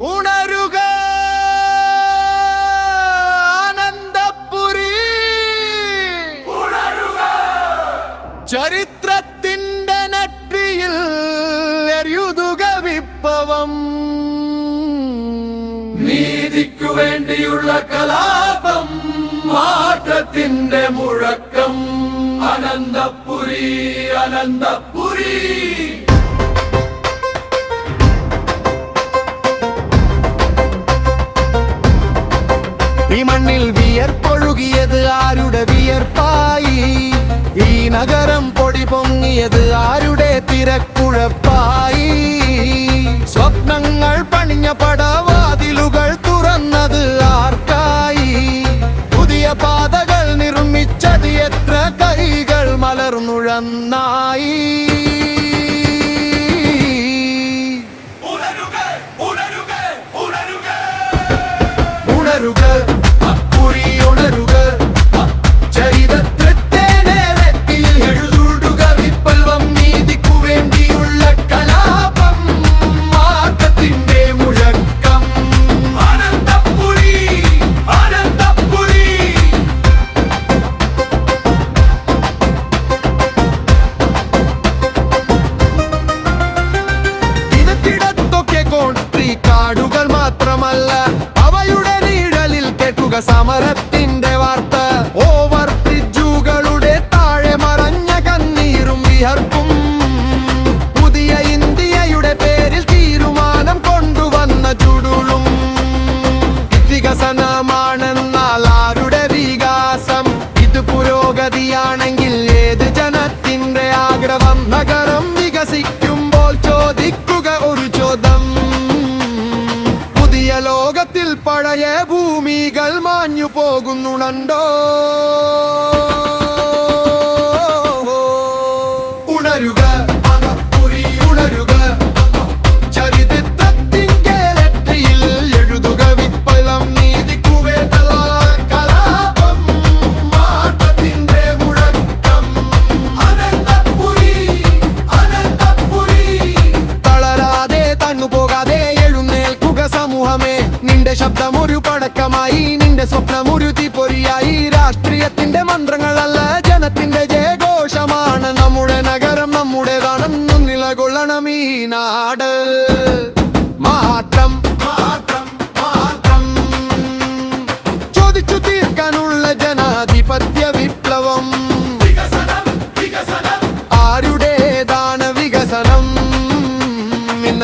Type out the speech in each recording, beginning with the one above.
ഉണരുക. ആനന്ദപുരി. ചരിത്രത്തിന്റെ നട്ടിയിൽ എഴുതുക വിപ്ലവം നീതിക്കു വേണ്ടിയുള്ള കലാപം മാറ്റത്തിന്റെ മുഴക്കം. അനന്തപുരി അനന്തപുരി ഈ മണ്ണിൽ വിയർപ്പൊഴുകിയത് ആരുടെ വിയർപ്പായി? ഈ നഗരം പൊടി പൊങ്ങിയത് ആരുടെ തിരക്കുഴപ്പായി പോകുന്നുണ്ടോ ഉണരുക പടക്കമായി നിന്റെ സ്വപ്നം രാഷ്ട്രീയത്തിന്റെ മന്ത്രങ്ങളല്ല ജനത്തിന്റെ ജയഘോഷമാണ്. നമ്മുടെ നഗരം നമ്മുടേതാണെന്നും നിലകൊള്ളണം ഈ നാട്. മാറ്റം മാറ്റം മാറ്റം ജനാധിപത്യ വിപ്ലവം. വികസനം?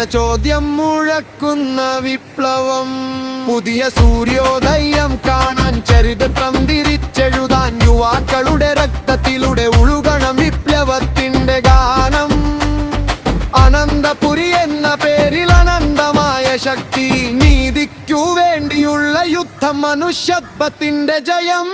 ചോദ്യം മുഴക്കുന്ന വിപ്ലവം. പുതിയ സൂര്യോദയം നീതിക്കു വേണ്ടിയുള്ള യുദ്ധം മനുഷ്യത്വത്തിന്റെ ജയം.